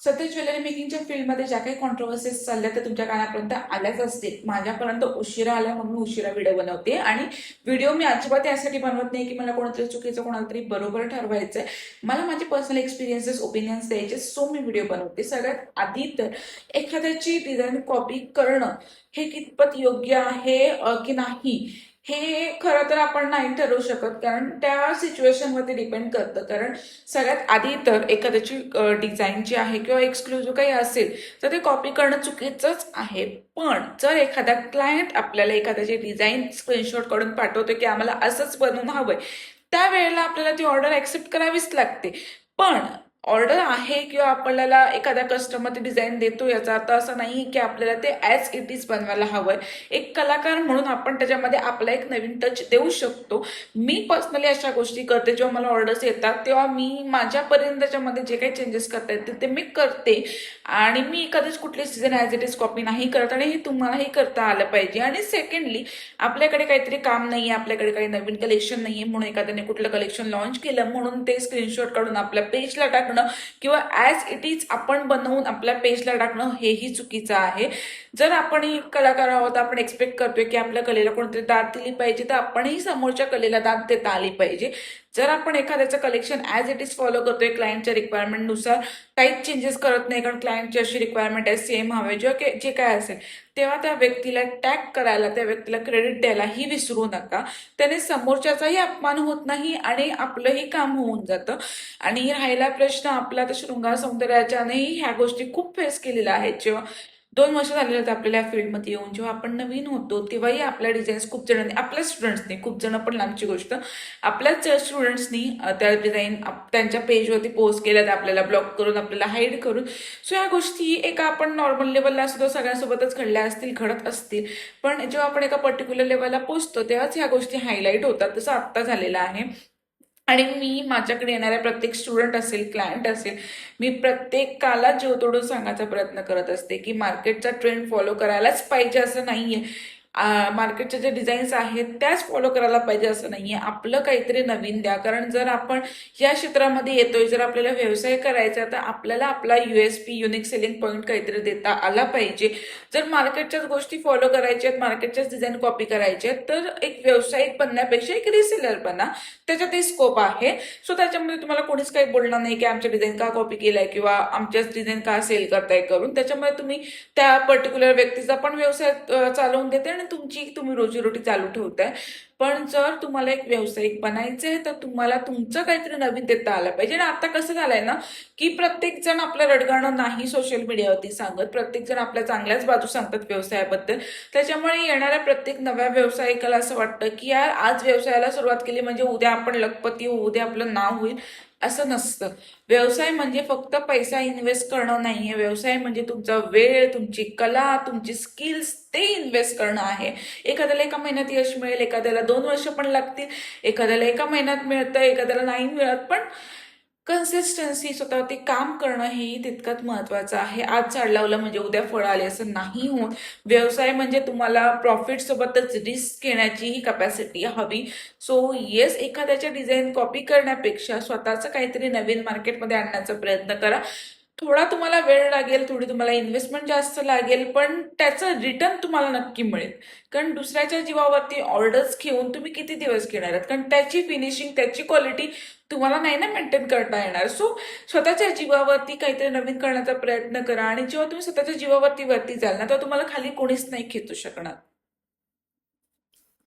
सध्या ज्वेलरी मेकिंगच्या फील्डमध्ये ज्या काही कॉन्ट्रोवर्सीज चालल्या त्या तुमच्या कानापर्यंत आल्याच असतील. माझ्यापर्यंत उशिरा आल्या म्हणून मी उशिरा व्हिडिओ बनवते. आणि व्हिडिओ मी अजिबात यासाठी बनवत नाही की मला कोणतरी चुकीचं कोणाला तरी बरोबर आहे मला माझे पर्सनल एक्सपिरियन्सेस ओपिनियन्स द्यायचे सो मी व्हिडिओ बनवते. सगळ्यात आधी तर एखाद्याची डिझाईन कॉपी करणं हे कितपत योग्य आहे की नाही हे खरं तर आपण नाही ठरवू शकत कारण त्या सिच्युएशनवरती डिपेंड करतं. कारण सगळ्यात आधी तर एखाद्याची डिझाईन जी आहे किंवा एक्सक्लुझिव्ह काही असेल तर ते कॉपी करणं चुकीचंच आहे. पण जर एखादा क्लायंट आपल्याला एखाद्याची डिझाईन स्क्रीनशॉट काढून पाठवतो की आम्हाला असंच बनवून हवंय त्यावेळेला आपल्याला ती ऑर्डर ॲक्सेप्ट करावीच लागते. पण ऑर्डर आहे किंवा आपल्याला एखादा कस्टमर ते डिझाईन देतो याचा अर्थ असं नाही की आपल्याला ते ॲज इट इज बनवायला हवं आहे एक कलाकार म्हणून आपण त्याच्यामध्ये आपला एक नवीन टच देऊ शकतो. मी पर्सनली अशा गोष्टी करते जेव्हा मला ऑर्डर्स येतात तेव्हा मी माझ्यापर्यंत त्याच्यामध्ये जे काही चेंजेस करता येतील ते मी करते. आणि मी एखादंच कुठली season as it is copy नाही करत आणि हे तुम्हालाही करता आलं पाहिजे. आणि सेकंडली आपल्याकडे काहीतरी काम नाही आहे आपल्याकडे काही नवीन कलेक्शन नाही आहे म्हणून एखाद्याने कुठलं कलेक्शन लॉन्च केलं म्हणून ते स्क्रीनशॉट काढून आपल्या पेजला टाक टाकणं किंवा ॲज इट इज आपण बनवून आपल्या पेजला टाकणं हेही चुकीचं आहे. जर आपण ही कलाकार आहोत आपण एक्सपेक्ट करतोय की आपल्या कलेला कोणतरी दाद दिली पाहिजे तर आपणही समोरच्या कलेला दाद देता आली पाहिजे. जर आपण एखाद्याचं collection as it is follow करतोय क्लायंटच्या रिक्वायरमेंटनुसार काहीच चेंजेस करत नाही कारण क्लायंटची अशी रिक्वायरमेंट आहे सेम हवे जे जे काय असेल. तेव्हा त्या व्यक्तीला टॅग करायला त्या व्यक्तीला क्रेडिट द्यायलाही विसरू नका. त्याने समोरच्याचाही अपमान होत नाही आणि आपलंही काम होऊन जातं. आणि राहिला प्रश्न आपला तर शृंगार सौंदर्याच्यानेही ह्या गोष्टी खूप फेस केलेल्या आहेत. जेव्हा दोन वर्ष झालेले होते आपल्याला या फील्डमध्ये येऊन. जेव्हा आपण नवीन होतो तेव्हाही आपल्या डिझाईन्स खूप जणांनी आपल्या स्टुडंट्सनी खूप जण पण लांबची गोष्ट आपल्याच स्टुडंट्सनी त्या डिझाईन त्यांच्या पेजवरती पोस्ट केल्या त्या आपल्याला ब्लॉक करून आपल्याला हाईड करून. सो या गोष्टी एका आपण नॉर्मल लेवलला सुद्धा सगळ्यांसोबतच घडल्या असतील घडत असतील. पण जेव्हा आपण एका पर्टिक्युलर लेवलला पोचतो तेव्हाच ह्या गोष्टी हायलाईट होतात. तसं आत्ता झालेलं आहे. आणि मी माझ्याकडे येणाऱ्या प्रत्येक स्टुडंट असेल क्लायंट असेल मी प्रत्येकाला जीव तोडून सांगायचा प्रयत्न करत असते की मार्केटचा ट्रेंड फॉलो करायलाच पाहिजे असं नाहीये. मार्केटच्या ज्या डिझाईन्स आहेत त्याच फॉलो करायला पाहिजे असं नाही आहे आपलं काहीतरी नवीन द्या. कारण जर आपण या क्षेत्रामध्ये येतोय जर आपल्याला व्यवसाय करायचा तर आपल्याला आपला U S P unique selling point काहीतरी देता आला पाहिजे. जर मार्केटच्याच गोष्टी फॉलो करायच्या आहेत मार्केटच्याच डिझाईन कॉपी करायचे आहेत तर एक व्यावसायिक बनण्यापेक्षा एक रिसेलर बना. त्याच्यातही स्कोप आहे. सो त्याच्यामध्ये तुम्हाला कोणीच काही बोलणार नाही की आमच्या डिझाईन का कॉपी केलाय किंवा आमच्याच डिझाईन का सेल करताय करून. त्याच्यामुळे तुम्ही त्या पर्टिक्युलर व्यक्तीचा पण व्यवसाय चालवून देते कारण तुमची तुम्ही रोजीरोटी चालू ठेवताय. पण जर तुम्हाला एक व्यावसायिक बनायचं आहे तर तुम्हाला तुमचं काहीतरी नवीन देता आलं पाहिजे. आणि आता कसं झालंय ना की प्रत्येक जण आपलं रडगाणं नाही सोशल मीडियावरती सांगत. प्रत्येक जण आपल्या चांगल्याच बाजू सांगतात व्यवसायाबद्दल. त्याच्यामुळे येणाऱ्या प्रत्येक नव्या व्यावसायिकाला असं वाटतं की यार आज व्यवसायाला सुरुवात केली म्हणजे उद्या आपण लखपती होऊ उद्या आपलं नाव होईल. असं नसतं. व्यवसाय म्हणजे फक्त पैसा इन्व्हेस्ट करणं नाहीये. व्यवसाय म्हणजे तुमचा वेळ तुमची कला तुमची स्किल्स ते इन्व्हेस्ट करणं आहे. एखाद्याला एका महिन्यात यश मिळेल एखाद्याला दोन वर्ष पण लागतील एखाद्याला एका महिन्यात मिळतं एखाद्याला नाही मिळत पण कन्सिस्टन्सी स्वतःवरती काम करणं हेही तितकंच महत्वाचं आहे. आज झाड लावलं म्हणजे उद्या फळ आले असं नाही होत. व्यवसाय म्हणजे तुम्हाला प्रॉफिट सोबतच रिस्क घेण्याचीही कपॅसिटी हवी. सो येस एखाद्याच्या डिझाईन कॉपी करण्यापेक्षा स्वतःचं काहीतरी नवीन मार्केटमध्ये आणण्याचा प्रयत्न करा. थोडा तुम्हाला वेळ लागेल थोडी तुम्हाला इन्व्हेस्टमेंट जास्त लागेल पण त्याचं रिटर्न तुम्हाला नक्की मिळेल. कारण दुसऱ्याच्या जीवावरती ऑर्डर्स घेऊन तुम्ही किती दिवस घेणार आहात? कारण त्याची फिनिशिंग त्याची क्वालिटी तुम्हाला नाही ना मेंटेन करता येणार. सो स्वतःच्या जीवावरती काहीतरी नवीन करण्याचा प्रयत्न करा आणि जेव्हा तुम्ही स्वतःच्या जीवावरती वरती जाल ना तेव्हा तुम्हाला खाली कोणीच नाही खेचू शकणार.